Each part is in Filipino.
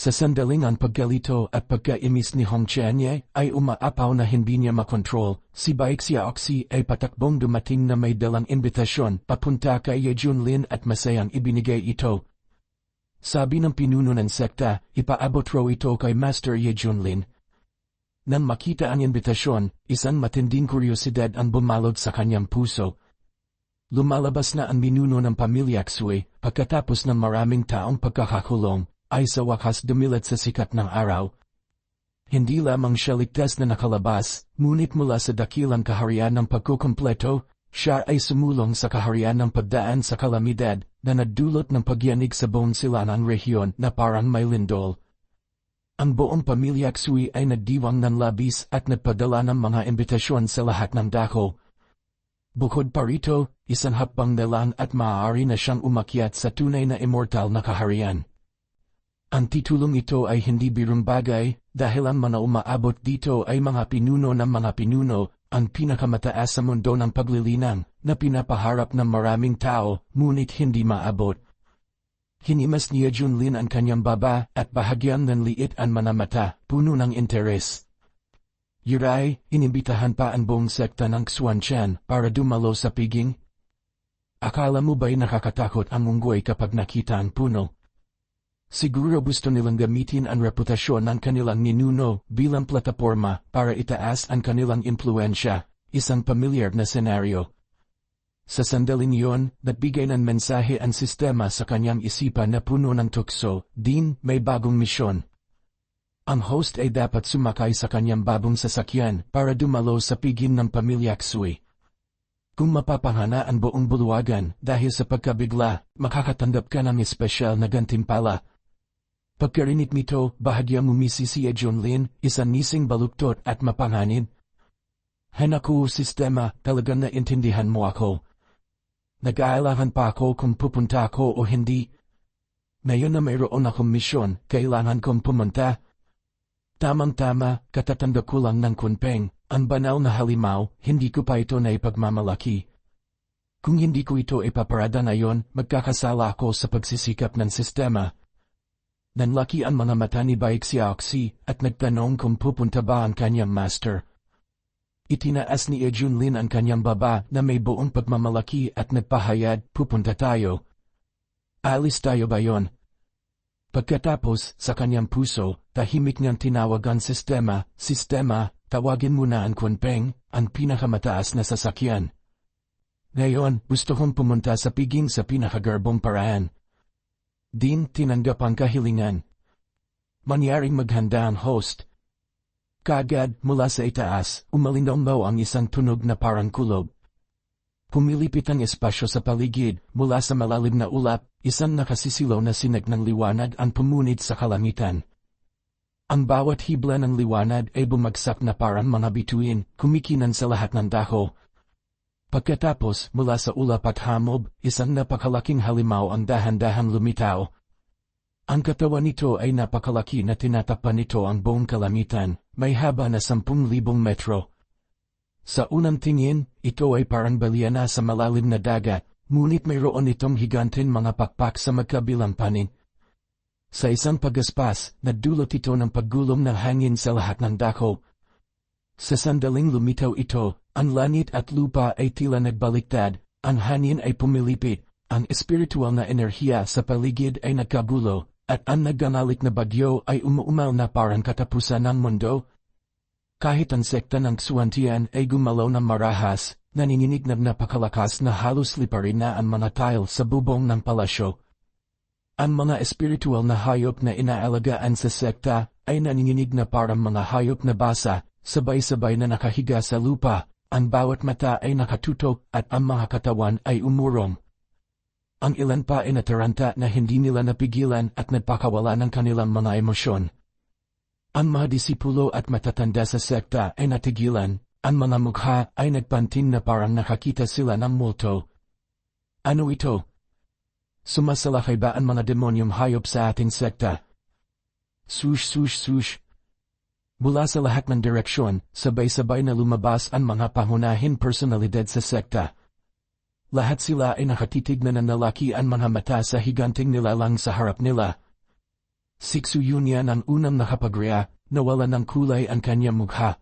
Sa sandaling ang paggalito at pagkaimis ni Hong Chenye ay umaapaw na hindi niya makontrol, si Baik Xiaoxi ay patakbong dumating na may dalang imbitasyon papunta kay Ye Junlin at masayang ibinigay ito. Sabi ng pinuno ng sekta, ipaabot raw ito kay Master Ye Junlin. Nang makita ang imbitasyon, isang matinding kuryosidad ang bumalot sa kanyang puso. Lumalabas na ang minuno ng pamilya Xue pagkatapos ng maraming taong pagkakakulong ay sa wakas dumilat sa sikat ng araw. Hindi lamang siya ligtas na nakalabas, ngunit mula sa dakilang kaharian ng pagkukumpleto, siya ay sumulong sa kaharian ng pagdaan sa kalamidad na nadulot ng pagyanig sa buong silanang rehiyon na parang may lindol. Ang buong pamilya Ksui ay nagdiwang ng labis at nagpadala ng mga imbitasyon sa lahat ng dako. Bukod pa rito, isang hapang na at maaari na siyang umakyat sa tunay na immortal na kaharian. Ang titulong ito ay hindi birong bagay dahil ang mga umaabot dito ay mga pinuno ng mga pinuno, ang pinakamataas sa mundo ng paglilinang na pinapaharap ng maraming tao ngunit hindi maabot. Hinimas niya Junlin ang kanyang baba at bahagyan ng liit ang mga mata, puno ng interes. Yurai, inimbitahan pa ang buong sekta ng Xuanchan para dumalo sa piging? Akala mo ba'y nakakatakot ang unggoy kapag nakita ang puno? Siguro gusto nilang gamitin ang reputasyon ng kanilang ninuno bilang plataforma para itaas ang kanilang impluensya, isang pamilyar na senaryo. Sa sandaling yon, nagbigay ng mensahe ang sistema sa kanyang isipan na puno ng tukso, din may bagong misyon. Ang host ay dapat sumakay sa kanyang bagong sasakyan para dumalo sa pigin ng pamilya Ksui. Kung mapapahana ang buong buluwagan dahil sa pagkabigla, makakatanggap ka ng espesyal na gantimpala Pagkarinig nito, bahagya mumisi si John Lin, isang nising baluktot at mapanganin. Hanaku sistema, talagang naintindihan mo ako. Nag-aalahan pa ako kung pupunta ako o hindi. Ngayon na mayroon akong misyon, kailangan kong pumunta. Tamang-tama, katatanda ko lang ng kunpeng, ang banal na halimaw, hindi ko pa ito na ipagmamalaki. Kung hindi ko ito ipaparada ngayon, magkakasala ako sa pagsisikap ng sistema. Nanlaki ang mga mata ni Baik Xiaoxi at nagtanong kung pupunta ba ang kanyang master. Itinaas ni Ejunlin ang kanyang baba na may buong pagmamalaki at nagpahayad, pupunta tayo. Alis tayo ba yon? Pagkatapos, sa kanyang puso, tahimik niyang tinawag ang sistema, sistema, tawagin mo na ang kunpeng, ang pinakamataas na sasakyan. Ngayon, gusto kong pumunta sa piging sa pinakagarbong paraan. Din tinanggap ang kahilingan. Mangyaring maghanda host. Kagad mula sa itaas, umalindong ang isang tunog na parang kulob. Pumilipit ang espasyo sa paligid, mula sa malalim na ulap, isang nakasisilaw na sinag ng liwanag ang pumunid sa kalamitan. Ang bawat hibla ng liwanag ay bumagsak na parang mga bituin, kumikinan sa lahat ng dako, Pagkatapos mula sa ulap at hamob, isang napakalaking halimaw ang dahan-dahan lumitaw. Ang katawan nito ay napakalaki na tinatapan nito ang buong kalamitan, may haba na 10,000 metro. Sa unang tingin, ito ay parang balyana sa malalim na dagat, ngunit mayroon itong higantin mga pakpak sa magkabilang panin. Sa isang pagaspas, nadulot ito ng paggulong ng hangin sa lahat ng dako. Sa sandaling lumitaw ito, ang langit at lupa ay tila nagbaliktad, ang hangin ay pumilipit, ang espiritual na enerhiya sa paligid ay nagkagulo, at ang nagganalik na bagyo ay umuumal na parang katapusan ng mundo. Kahit ang sekta ng Xuantian ay gumalaw ng marahas, nanininig na napakalakas na halos liparin na ang mga tile sa bubong ng palasyo. Ang mga espiritual na hayop na inaalagaan sa sekta ay nanininig na parang mga hayop na basa, sabay-sabay na nakahiga sa lupa, ang bawat mata ay nakatutok at ang mga katawan ay umurong. Ang ilan pa ay nataranta na hindi nila napigilan at nagpakawala ng kanilang mga emosyon. Ang mga disipulo at matatanda sa sekta ay natigilan, ang mga mukha ay nagpantin na parang nakakita sila ng multo. Ano ito? Sumasalakay ba ang mga demonyong hayop sa ating sekta? Sush sush sush, Mula sa lahat ng direksyon, sabay-sabay na lumabas ang mga pangunahin personalidad sa sekta. Lahat sila ay nakatitig na nanalaki ang mga mata sa higanting nilalang sa harap nila. Siksuyo niya ang unang nakapagrea, nawala ng kulay ang kanyang mukha.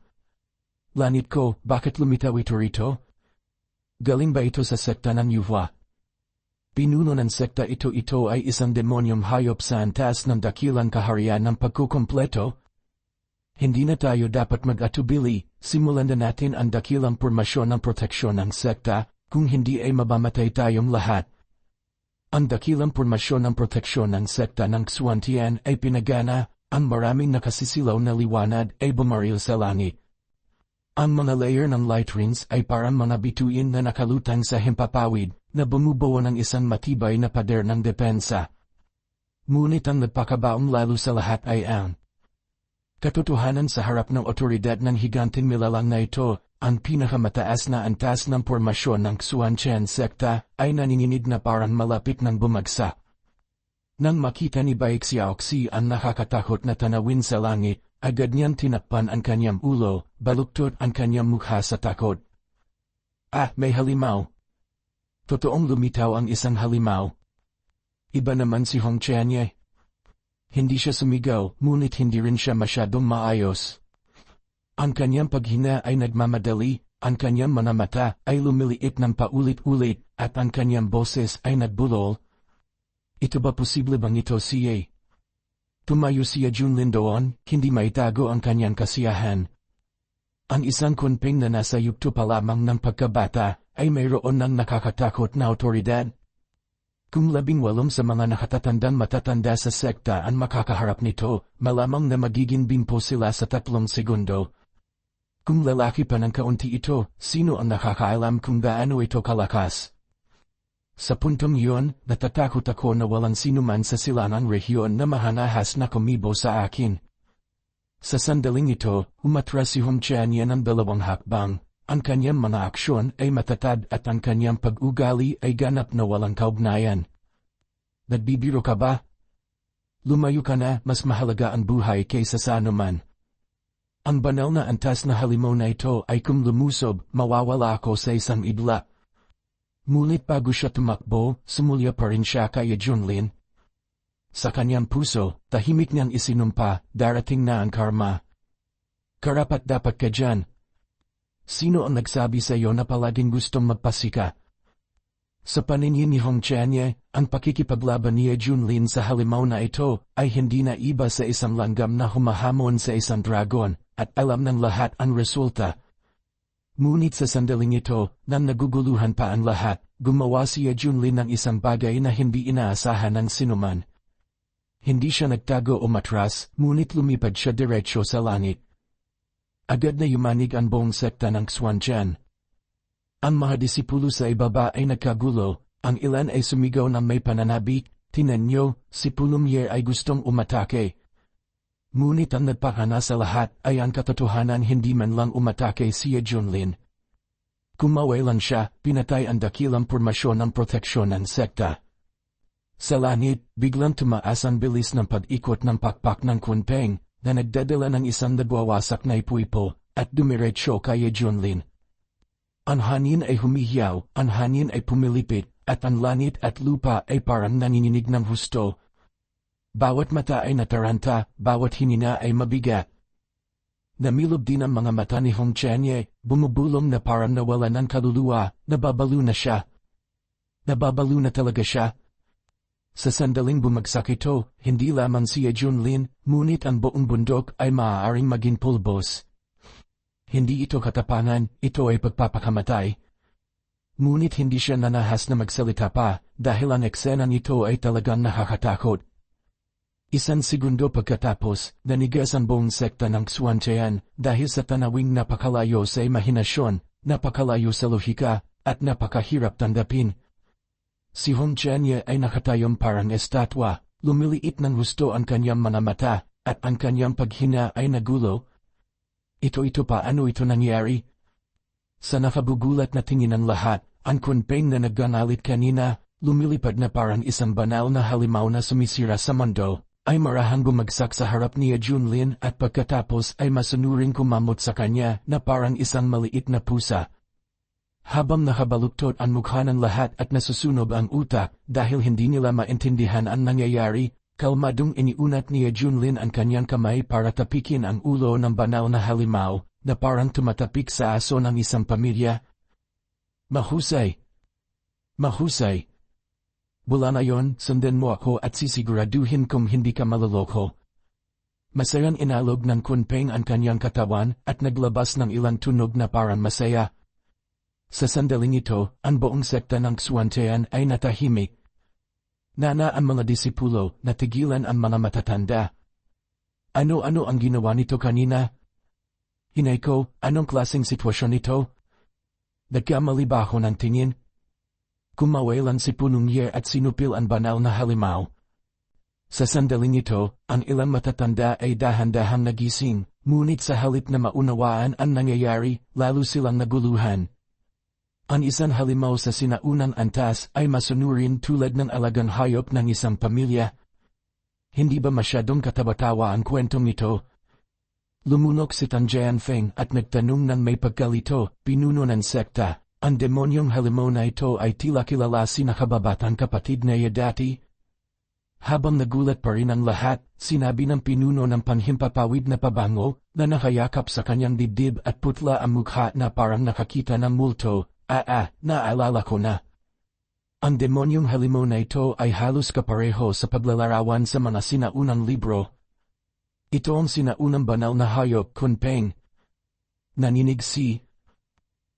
Lanit ko, bakit lumitaw ito rito? Galing ba ito sa sekta ng Yuva? Pinuno ng sekta ito ito ay isang demonyong hayop sa antas ng dakilang kaharian ng pagkukompleto. Hindi na tayo dapat mag-atubili, simulan na natin ang dakilang pormasyon ng proteksyon ng sekta, kung hindi ay mabamatay tayong lahat. Ang dakilang pormasyon ng proteksyon ng sekta ng Xuantian ay pinagana, ang maraming nakasisilaw na liwanag ay bumaril sa langit. Ang mga layer ng light rings ay parang mga bituin na nakalutang sa himpapawid na bumubuo ng isang matibay na pader ng depensa. Ngunit ang nagpakabaong lalo sa lahat ay ang katotohanan sa harap ng otoridad ng higanting milalang na ito ang pinakamataas na antas ng pormasyon ng Xuanchen sekta ay naninginig na parang malapit ng bumagsak. Nang makita ni Baik Xiaoxi ang nakakatakot na tanawin sa langit, agad niyang tinakpan ang kanyang ulo, baluktot ang kanyang mukha sa takot. Ah, may halimaw. Totoong lumitaw ang isang halimaw. Iba naman si Hong Chanye. Hindi siya sumigaw, ngunit hindi rin siya masyadong maayos. Ang kanyang paghina ay nagmamadali, ang kanyang mga mata ay lumiliit ng paulit-ulit, at ang kanyang boses ay nagbulol. Ito ba posible bang ito siya? Tumayo siya Junlin doon, hindi maitago ang kanyang kasiyahan. Ang isang kunping na nasa yugto pa lamang ng pagkabata ay mayroon ng nakakatakot na otoridad. Kung labing walong sa mga nakatatandang matatanda sa sekta ang makakaharap nito, malamang na magiging bimpo sila sa tatlong segundo. Kung lalaki pa ng kaunti ito, sino ang nakakaalam kung gaano ito kalakas? Sa puntong yun, natatakot ako na walang sinuman sa silanang rehiyon na mahanahas na kumibo sa akin. Sa sandaling ito, umatras si Humchan yan ng dalawang hakbang. Ang kanyang mga aksyon ay matatad at ang kanyang pag-ugali ay ganap na walang kaugnayan. Nagbibiro ka ba? Lumayo ka na, mas mahalaga ang buhay kaysa sa anuman. Ang banal na antas na halimaw na ito ay kung lumusob, mawawala ako sa isang idla. Ngunit bago siya tumakbo, sumulya pa rin siya kay Junlin. Sa kanyang puso, tahimik niyang isinumpa, darating na ang karma. Karapat dapat ka dyan. Sino ang nagsabi sa iyo na palaging gustong magpasika? Sa paningin ni Hong Chanye, ang pakikipaglaban ni Junlin sa halimaw na ito ay hindi na iba sa isang langgam na humahamon sa isang dragon at alam ng lahat ang resulta. Ngunit sa sandaling ito, nang naguguluhan pa ang lahat, gumawa si Junlin ng isang bagay na hindi inaasahan ng sinuman. Hindi siya nagtago o matras, ngunit lumipad siya diretsyo sa langit. Agad na yumanig ang buong sekta ng Xuanjian. Ang mga disipulo sa ibaba ay nagkagulo, ang ilan ay sumigaw na may pananabik, tinanyo, si Pulumyer ay gustong umatake, Ngunit ang nagpakana sa lahat ay ang katotohanan hindi man lang umatake si Junlin. Kumaway lang siya, pinatay ang dakilang pormasyon ng proteksyon ng sekta. Sa langit, biglang tumaas ang bilis ng pag-ikot ng pakpak ng kunpeng na nagdadala ng isang nagwawasak na ipuipo at dumiretso kay Junlin. Ang hangin ay humihiyaw, ang hangin ay pumilipit, at ang langit at lupa ay parang nanginginig ng husto bawat mata ay nataranta, bawat hinina ay mabigat. Namilob din ang mga mata ni Hong Chanye, bumubulong na parang nawala ng kaluluwa, nababalo na siya. Nababalo na talaga siya. Sa sandaling bumagsak ito, hindi lamang si Junlin, ngunit ang buong bundok ay maaaring maging pulbos. Hindi ito katapangan, ito ay pagpapakamatay. Ngunit hindi siya nanahas na magsalita pa, dahil ang eksenang ito ay talagang nakakatakot. Isang segundo pagkatapos, nanigas ang buong sekta ng Xuanchean dahil sa tanawing napakalayo sa imahinasyon, napakalayo sa lohika, at napakahirap tandapin. Si Hong Chenya ay nakatayong parang estatwa, lumiliit ng gusto ang kanyang mga mata, at ang kanyang paghina ay nagulo. Ito-ito pa ano ito nangyari? Sa nakabugulat na tingin ng lahat, ang kunpeng na nagganalit kanina, lumilipad na parang isang banal na halimaw na sumisira sa mundo ay marahang bumagsak sa harap ni Junlin at pagkatapos ay masunuring kumamot sa kanya na parang isang maliit na pusa. Habang nakabaluktot ang mukha ng lahat at nasusunog ang utak dahil hindi nila maintindihan ang nangyayari, Kalmadong iniunat ni Junlin ang kanyang kamay para tapikin ang ulo ng banal na halimaw na parang tumatapik sa aso ng isang pamilya. Mahusay! Mahusay! Mula na yon, sundan mo ako at sisiguraduhin kung hindi ka maloloko. Masayang inalog ng kunpeng ang kanyang katawan at naglabas ng ilang tunog na parang masaya. Sa sandaling ang buong sekta ng Xwantean ay natahimik Nana ang mga disipulo, natigilan ang mga matatanda. Ano-ano ang ginawa nito kanina? Hinay ko, anong klaseng sitwasyon ito? Nagkamali ba ako ng tingin? Kumawalan si Punong Yer at sinupil ang banal na halimaw. Sa sandaling ito, ang ilang matatanda ay dahan-dahang nagising, ngunit sa halip na maunawaan ang nangyayari, lalo silang naguluhan. Ang isang halimaw sa sinaunang antas ay masunurin tulad ng alagang hayop ng isang pamilya. Hindi ba masyadong katabatawa ang kwentong ito? Lumunok si Tanjayan Feng at nagtanong ng may pagkalito, pinuno ng sekta. Ang demonyong halimaw na ito ay tila kilala si kapatid na dati. Habang nagulat pa rin ang lahat, sinabi ng pinuno ng panhimpapawid na pabango na nakayakap sa kanyang dibdib at putla ang mukha na parang nakakita ng multo, Ah ah, naalala ko na. Ang demonyong halimaw na ito ay halos kapareho sa paglalarawan sa mga sinaunang libro. Ito ang sinaunang banal na hayop, kunpeng. Naninig si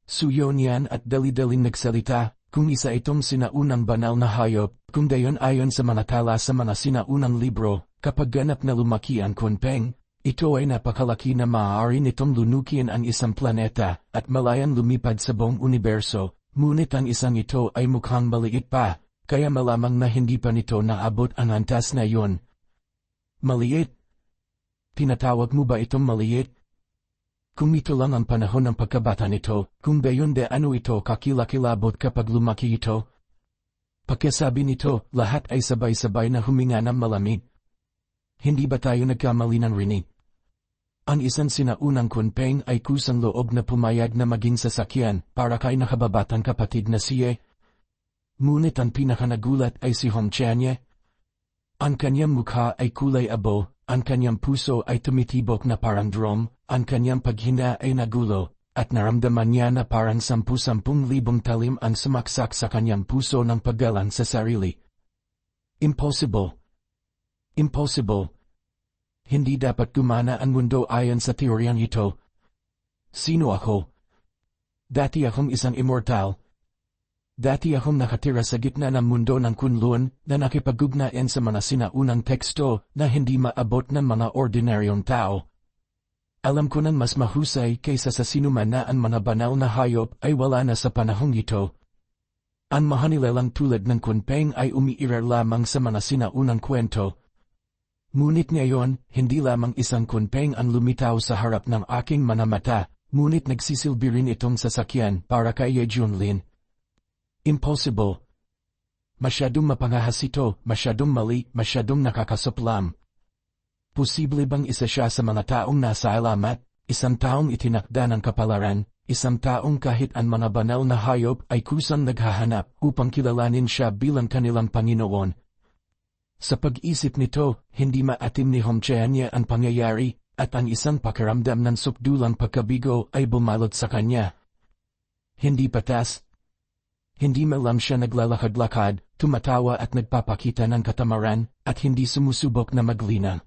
Suyon yan at dali-daling nagsalita, kung isa itong sinaunang banal na hayop, kung dayon ayon sa mga tala sa mga sinaunang libro, kapag ganap na lumaki ang kunpeng, ito ay napakalaki na maaari nitong lunukin ang isang planeta at malayan lumipad sa buong universo, ngunit ang isang ito ay mukhang maliit pa, kaya malamang na hindi pa nito naabot ang antas na yon. Maliit? Tinatawag mo ba itong maliit? Kung ito lang ang panahon ng pagkabata nito, kung gayon de ano ito kakilakilabot kapag lumaki ito? Pagkasabi nito, lahat ay sabay-sabay na huminga ng malamig. Hindi ba tayo nagkamali ng rinig? Ang isang sinaunang kunpeng ay kusang loob na pumayag na maging sasakyan para kay nakababatang kapatid na siye. Ngunit ang pinakanagulat ay si Hom Chanye. Ang kanyang mukha ay kulay abo, ang kanyang puso ay tumitibok na parang drum, ang kanyang paghina ay nagulo, at naramdaman niya na parang sampu-sampung libong talim ang sumaksak sa kanyang puso ng paggalan sa sarili. Impossible. Impossible. Hindi dapat gumana ang mundo ayon sa teoryang ito. Sino ako? Dati akong isang immortal. Dati akong nakatira sa gitna ng mundo ng kunlun na nakipagugnayan sa mga sinaunang teksto na hindi maabot ng mga ordinaryong tao. Alam ko nang mas mahusay kaysa sa sinuman na ang mga banal na hayop ay wala na sa panahong ito. Ang mahanilalang tulad ng kunpeng ay umiiral lamang sa mga sinaunang kwento Ngunit ngayon, hindi lamang isang kunpeng ang lumitaw sa harap ng aking mga mata, ngunit nagsisilbi rin itong sasakyan para kay Junlin. Impossible. Masyadong mapangahas ito, masyadong mali, masyadong nakakasuplam. Posible bang isa siya sa mga taong nasa alamat, isang taong itinakda ng kapalaran, isang taong kahit ang mga banal na hayop ay kusang naghahanap upang kilalanin siya bilang kanilang Panginoon, sa pag-isip nito, hindi maatim ni Homcheanya ang pangyayari, at ang isang pakiramdam ng sukdulang pagkabigo ay bumalot sa kanya. Hindi patas. Hindi malam siya naglalakad-lakad, tumatawa at nagpapakita ng katamaran, at hindi sumusubok na maglina.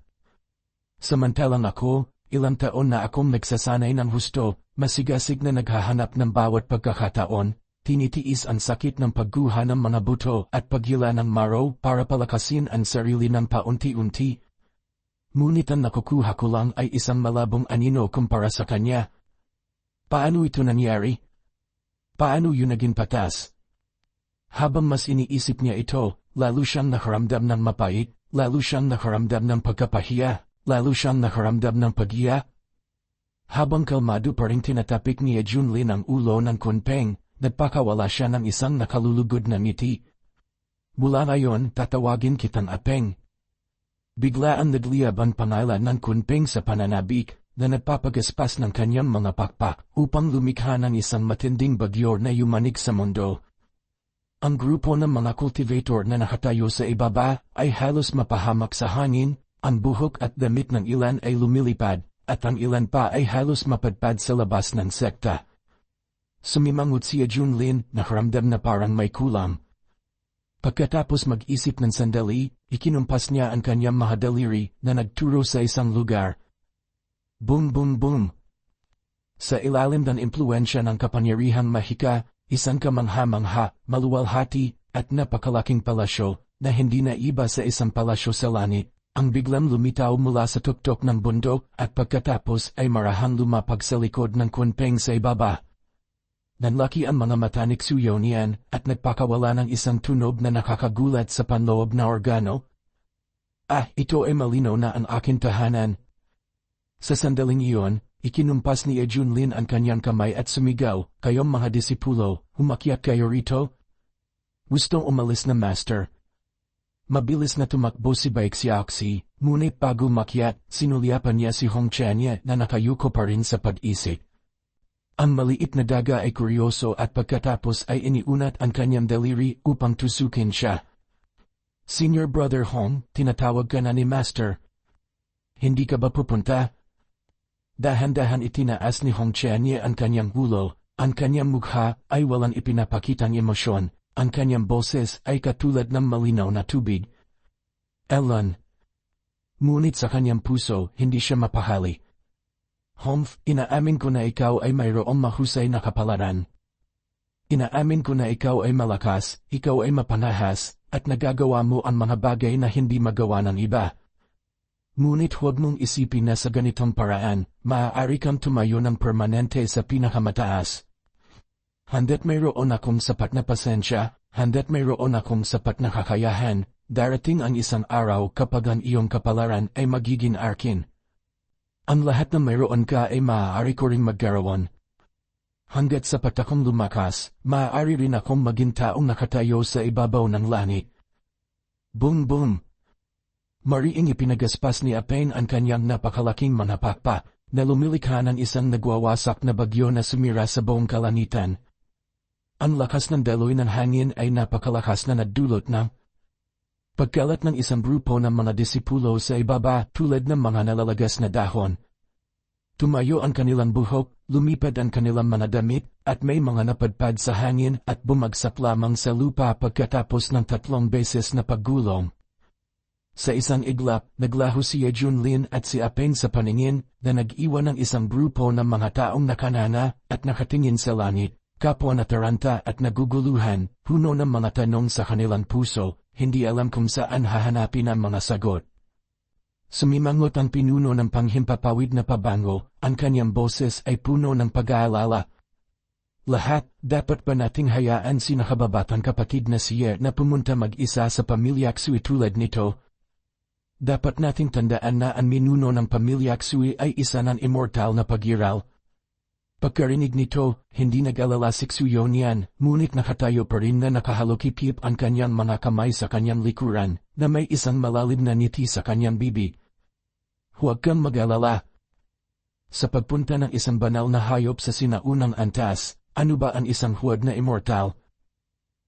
Samantalang ako, ilang taon na akong nagsasanay ng husto, masigasig na naghahanap ng bawat pagkakataon, tinitiis ang sakit ng pagguha ng mga buto at paghila ng maro para palakasin ang sarili ng paunti-unti. Ngunit ang nakukuha ko lang ay isang malabong anino kumpara sa kanya. Paano ito nangyari? Paano yun naging patas? Habang mas iniisip niya ito, lalo siyang nakaramdam ng mapait, lalo siyang nakaramdam ng pagkapahiya, lalo siyang nakaramdam ng paghiya. Habang kalmado pa rin tinatapik ni Junlin ang ulo ng kunpeng, Nagpakawala siya ng isang nakalulugod na ngiti. Mula ngayon, tatawagin kitang apeng. Biglaan nagliyab ang pangalan ng kunpeng sa pananabik na nagpapagaspas ng kanyang mga pakpak upang lumikha ng isang matinding bagyo na yumanig sa mundo. Ang grupo ng mga cultivator na nakatayo sa ibaba ay halos mapahamak sa hangin, ang buhok at damit ng ilan ay lumilipad, at ang ilan pa ay halos mapadpad sa labas ng sekta. Sumimangot si Junlin na haramdam na parang may kulam. Pagkatapos mag-isip ng sandali, ikinumpas niya ang kanyang mahadaliri na nagturo sa isang lugar. Boom boom boom! Sa ilalim ng impluensya ng kapangyarihang mahika, isang kamangha-mangha, maluwalhati, at napakalaking palasyo na hindi na iba sa isang palasyo sa langit, ang biglang lumitaw mula sa tuktok ng bundok at pagkatapos ay marahang lumapag sa likod ng kunpeng sa ibaba. Nanlaki ang mga mata ni Xuyo niyan at nagpakawala ng isang tunog na nakakagulat sa panloob na organo. Ah, ito ay malinaw na ang aking tahanan. Sa sandaling iyon, Ikinumpas ni Ejunlin ang kanyang kamay at sumigaw, Kayong mga disipulo, humakyat kayo rito? Gustong umalis na master. Mabilis na tumakbo si Baixiaoxi, ngunit bago makyat, sinulyapan niya si Hong Chanye na nakayuko pa rin sa pag-isip. Ang maliit na daga ay kuryoso at pagkatapos ay iniunat ang kanyang daliri upang tusukin siya. Senior Brother Hong, tinatawag ka na ni Master. Hindi ka ba pupunta? Dahan-dahan itinaas ni Hong Chianye ang kanyang ulo, ang kanyang mukha ay walang ipinapakitang emosyon, ang kanyang boses ay katulad ng malinaw na tubig. Ellen. Ngunit sa kanyang puso, hindi siya mapahali. Humph, inaamin ko na ikaw ay mayroong mahusay na kapalaran. Inaamin ko na ikaw ay malakas, ikaw ay mapanahas, at nagagawa mo ang mga bagay na hindi magawa ng iba. Ngunit huwag mong isipin na sa ganitong paraan, maaari kang tumayo ng permanente sa pinakamataas. Handat mayroon akong sapat na pasensya, handat mayroon akong sapat na kakayahan, darating ang isang araw kapag ang iyong kapalaran ay magiging arkin. Ang lahat na mayroon ka ay maaari ko ring maggarawan. Hanggat sapat akong lumakas, maaari rin akong maging taong nakatayo sa ibabaw ng langit. Boom boom! Mariing ipinagaspas ni Apain ang kanyang napakalaking manapakpa na lumilikha ng isang nagwawasak na bagyo na sumira sa buong kalanitan. Ang lakas ng daloy ng hangin ay napakalakas na nadulot ng pagkalat ng isang grupo ng mga disipulo sa ibaba tulad ng mga nalalagas na dahon. Tumayo ang kanilang buhok, lumipad ang kanilang mga damit, at may mga napadpad sa hangin at bumagsak lamang sa lupa pagkatapos ng tatlong beses na paggulong. Sa isang iglap, naglaho si Junlin at si Apen sa paningin na nag-iwan ng isang grupo ng mga taong nakanana at nakatingin sa langit, kapwa na taranta at naguguluhan, puno ng mga tanong sa kanilang puso, hindi alam kung saan hahanapin ang mga sagot. Sumimangot ang pinuno ng panghimpapawid na pabango, ang kanyang boses ay puno ng pag-aalala. Lahat, dapat ba nating hayaan si nakababatang kapatid na siya na pumunta mag-isa sa pamilya Ksui tulad nito, dapat nating tandaan na ang minuno ng pamilya Ksui ay isa ng immortal na pagiral. Pagkarinig nito, hindi nag-alala si Ksuyo niyan, ngunit nakatayo pa rin na nakahalokipip ang kanyang mga kamay sa kanyang likuran, na may isang malalim na niti sa kanyang bibig. Huwag kang mag-alala. Sa pagpunta ng isang banal na hayop sa sinaunang antas, ano ba ang isang huwad na immortal?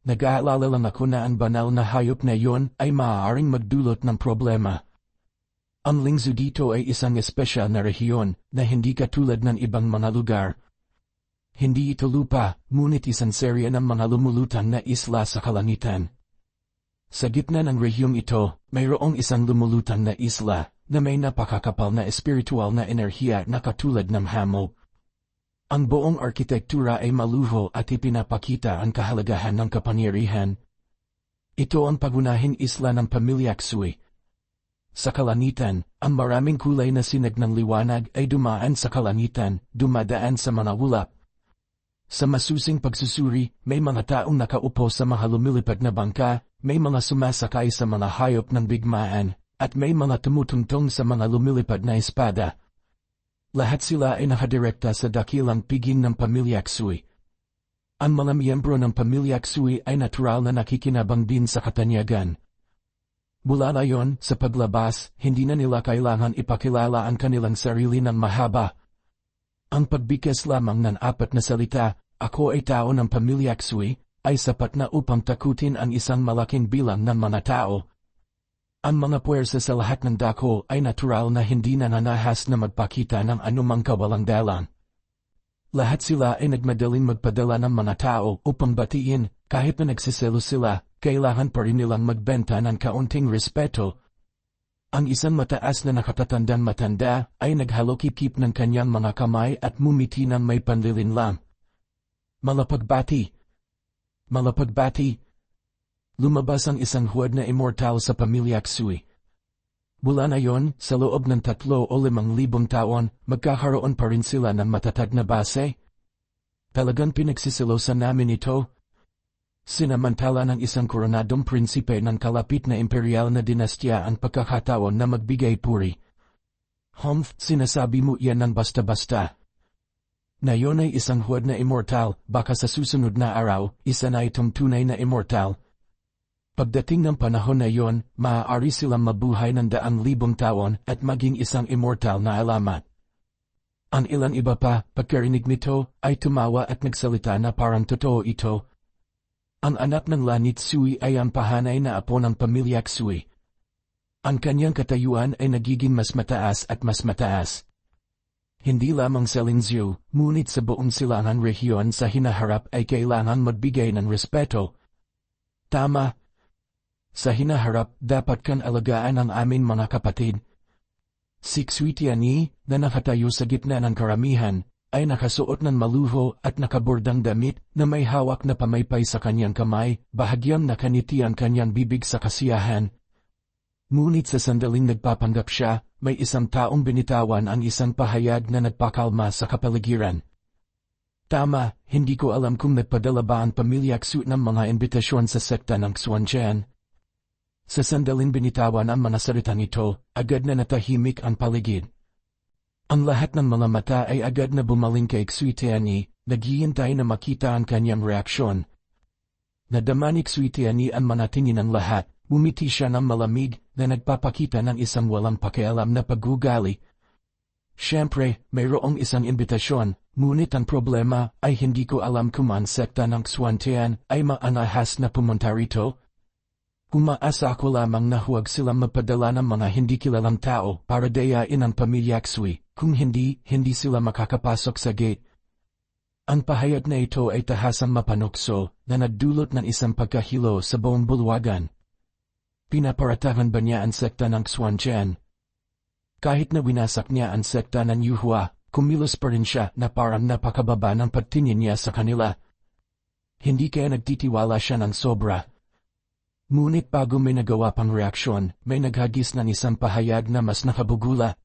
Nag-aalala lang ako na ang banal na hayop na yon ay maaaring magdulot ng problema. Ang lingzo dito ay isang espesyal na rehiyon na hindi katulad ng ibang mga lugar. Hindi ito lupa, ngunit isang serya ng mga lumulutang na isla sa kalangitan. Sa gitna ng rehiyong ito, mayroong isang lumulutang na isla na may napakakapal na espiritual na enerhiya na katulad ng hamog. Ang buong arkitektura ay maluho at ipinapakita ang kahalagahan ng kapangyarihan. Ito ang pagunahing isla ng pamilya Ksui. Sa kalanitan, ang maraming kulay na sinag ng liwanag ay dumaan sa kalanitan, dumadaan sa mga ulap. Sa masusing pagsusuri, may mga taong nakaupo sa mga lumilipad na bangka, may mga sumasakay sa mga hayop ng bigmaan, at may mga tumutungtong sa mga lumilipad na espada. Lahat sila ay nakadirekta sa dakilang piging ng pamilya Ksui. Ang mga miyembro ng pamilya Ksui ay natural na nakikinabang din sa katanyagan. Mula na yon, sa paglabas, hindi na nila kailangan ipakilala ang kanilang sarili ng mahaba. Ang pagbigkas lamang ng apat na salita, ako ay tao ng pamilya Ksui, ay sapat na upang takutin ang isang malaking bilang ng mga tao. Ang mga puwersa sa lahat ng dako ay natural na hindi nananahas na magpakita ng anumang kawalang-dalang. Lahat sila ay nagmadaling magpadala ng mga tao upang batiin, kahit na nagsiselo sila, kailangan pa rin nilang magbenta ng kaunting respeto. Ang isang mataas na nakatatandang matanda ay naghalokip-kip ng kanyang mga kamay at mumiti ng may panlilinlang. Malapagbati. Malapagbati. Lumabas ang isang huwad na immortal sa pamilya Ksui. Mula na yon, sa loob ng tatlo o limang libong taon, magkakaroon pa rin sila ng matatag na base. Talagang pinagsisilosan namin ito. Sinamantala ng isang koronadong prinsipe ng kalapit na imperial na dinastya ang pagkakataon na magbigay puri. Humph, sinasabi mo yan ng basta-basta. Na yon ay isang huwad na immortal, baka sa susunod na araw, isa na itong tunay na immortal. Pagdating ng panahon na yon, maaari silang mabuhay ng daang libong taon at maging isang immortal na alamat. Ang ilan iba pa, pagkarinig nito, ay tumawa at nagsalita na parang totoo ito, ang anak ng Lanit Sui ay ang pahanay na apo ng pamilya Sui. Ang kanyang katayuan ay nagiging mas mataas at mas mataas. Hindi lamang sa Linzio, ngunit sa buong silangan rehiyon sa hinaharap ay kailangan magbigay ng respeto. Tama. Sa hinaharap, dapat kan alagaan ang amin mga kapatid. Si Xuitiani, na nakatayo sa gitna ng karamihan, ay nakasuot ng maluho at nakabordang damit na may hawak na pamaypay sa kanyang kamay, bahagyang nakaniti ang kanyang bibig sa kasiyahan. Ngunit sa sandaling nagpapanggap siya, may isang taong binitawan ang isang pahayag na nagpakalma sa kapaligiran. Tama, hindi ko alam kung nagpadala ba ang pamilya Ksu ng mga imbitasyon sa sekta ng Xuanjian. Sa sandaling binitawan ang mga salita nito, agad na natahimik ang paligid. Ang lahat ng mga mata ay agad na bumaling kay Xuitiani, naghihintay na makita ang kanyang reaksyon. Nadama ni Xuitiani ang manatingin ng lahat, bumiti siya ng malamig na nagpapakita ng isang walang pakialam na paggugali. Siyempre, mayroong isang imbitasyon, ngunit ang problema ay hindi ko alam kung ang sekta ng Xuantian ay maanahas na pumunta rito. Umaasa ako lamang na huwag silang mapadala ng mga hindi kilalang tao para dayain ang pamilya Xui. Kung hindi, hindi sila makakapasok sa gate. Ang pahayag na ito ay tahasang mapanukso na nagdulot ng isang pagkahilo sa buong bulwagan. Pinaparatahan ba niya ang sekta ng Xuanjian? Kahit na winasak niya ang sekta ng Yuhua, kumilos pa rin siya na parang napakababa ng pagtingin niya sa kanila. Hindi kaya nagtitiwala siya ng sobra. Ngunit bago may nagawa pang reaksyon, may naghagis ng isang pahayag na mas nakabugula.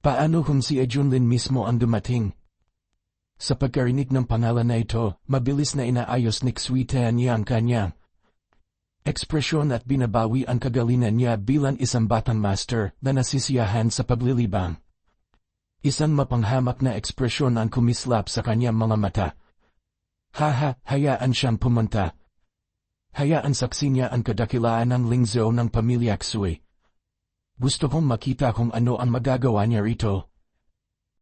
Paano kung si Ejunlin mismo ang dumating? Sa pagkarinig ng pangalan na ito, mabilis na inaayos ni Xuitan niya ang kanya. Ekspresyon at binabawi ang kagalingan niya bilang isang batang master na nasisiyahan sa paglilibang. Isang mapanghamak na ekspresyon ang kumislap sa kanyang mga mata. Haha, hayaan siyang pumunta. Hayaan saksi niya ang kadakilaan ng lingzo ng pamilya Xui. Gusto kong makita kung ano ang magagawa niya rito.